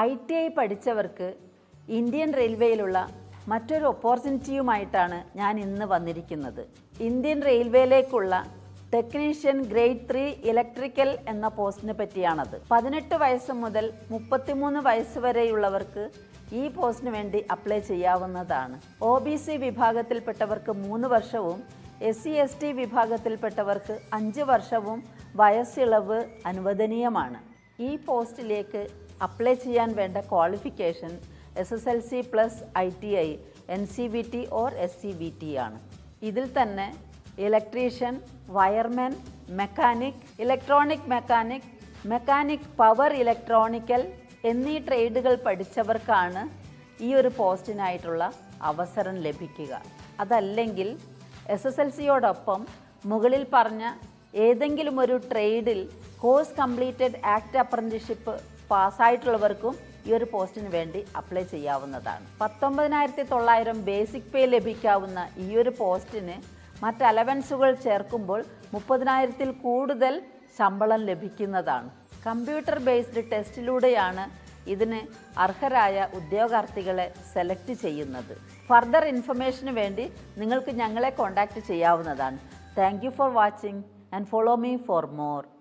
I T I പഠിച്ചവർക്ക് Indian റെയിൽവേയിലുള്ള മറ്റൊരു ഓപ്പർച്യൂണിറ്റിയുമായിട്ടാണ് ഞാൻ ഇന്ന് വന്നിരിക്കുന്നത്. ഇന്ത്യൻ റെയിൽവേയിലേക്കുള്ള ടെക്നീഷ്യൻ ഗ്രേഡ് ത്രീ ഇലക്ട്രിക്കൽ എന്ന പോസ്റ്റിനെ പറ്റിയാണത്. പതിനെട്ട് വയസ്സ് മുതൽ മുപ്പത്തിമൂന്ന് വയസ്സ് വരെയുള്ളവർക്ക് ഈ പോസ്റ്റിന് വേണ്ടി അപ്ലൈ ചെയ്യാവുന്നതാണ്. ഒ ബി സി വിഭാഗത്തിൽപ്പെട്ടവർക്ക് മൂന്ന് വർഷവും എസ് സി എസ് ടി വിഭാഗത്തിൽപ്പെട്ടവർക്ക് അഞ്ച് വർഷവും വയസ്സിളവ് അനുവദനീയമാണ്. ഈ പോസ്റ്റിലേക്ക് അപ്ലൈ ചെയ്യാൻ വേണ്ട qualification S S L C plus I T I N C B T or S C B T ആണ്. ഇതിൽ തന്നെ electrician wireman mechanic electronic mechanic mechanic power electronical എന്നീ ട്രേഡുകൾ പഠിച്ചവർക്കാണ് ഈ ഒരു പോസ്റ്റിനായിട്ടുള്ള അവസരം ലഭിക്കുക. അതല്ലെങ്കിൽ എസ് എസ് എൽ സിയോടൊപ്പം മുകളിൽ പറഞ്ഞ ഏതെങ്കിലും ഒരു ട്രേഡിൽ കോഴ്സ് കംപ്ലീറ്റഡ് ആക്ട് അപ്രന്റീഷിപ്പ് പാസ്സായിട്ടുള്ളവർക്കും ഈ ഒരു പോസ്റ്റിന് വേണ്ടി അപ്ലൈ ചെയ്യാവുന്നതാണ്. പത്തൊമ്പതിനായിരത്തി തൊള്ളായിരം ബേസിക് പേ ലഭിക്കാവുന്ന ഈ ഒരു പോസ്റ്റിന് മറ്റ് അലവൻസുകൾ ചേർക്കുമ്പോൾ മുപ്പതിനായിരത്തിൽ കൂടുതൽ ശമ്പളം ലഭിക്കുന്നതാണ്. കമ്പ്യൂട്ടർ ബേസ്ഡ് ടെസ്റ്റിലൂടെയാണ് ഇതിന് അർഹരായ ഉദ്യോഗാർത്ഥികളെ സെലക്ട് ചെയ്യുന്നത്. ഫർദർ ഇൻഫർമേഷന് വേണ്ടി നിങ്ങൾക്ക് ഞങ്ങളെ കോൺടാക്റ്റ് ചെയ്യാവുന്നതാണ്. Thank for watching and follow me for more.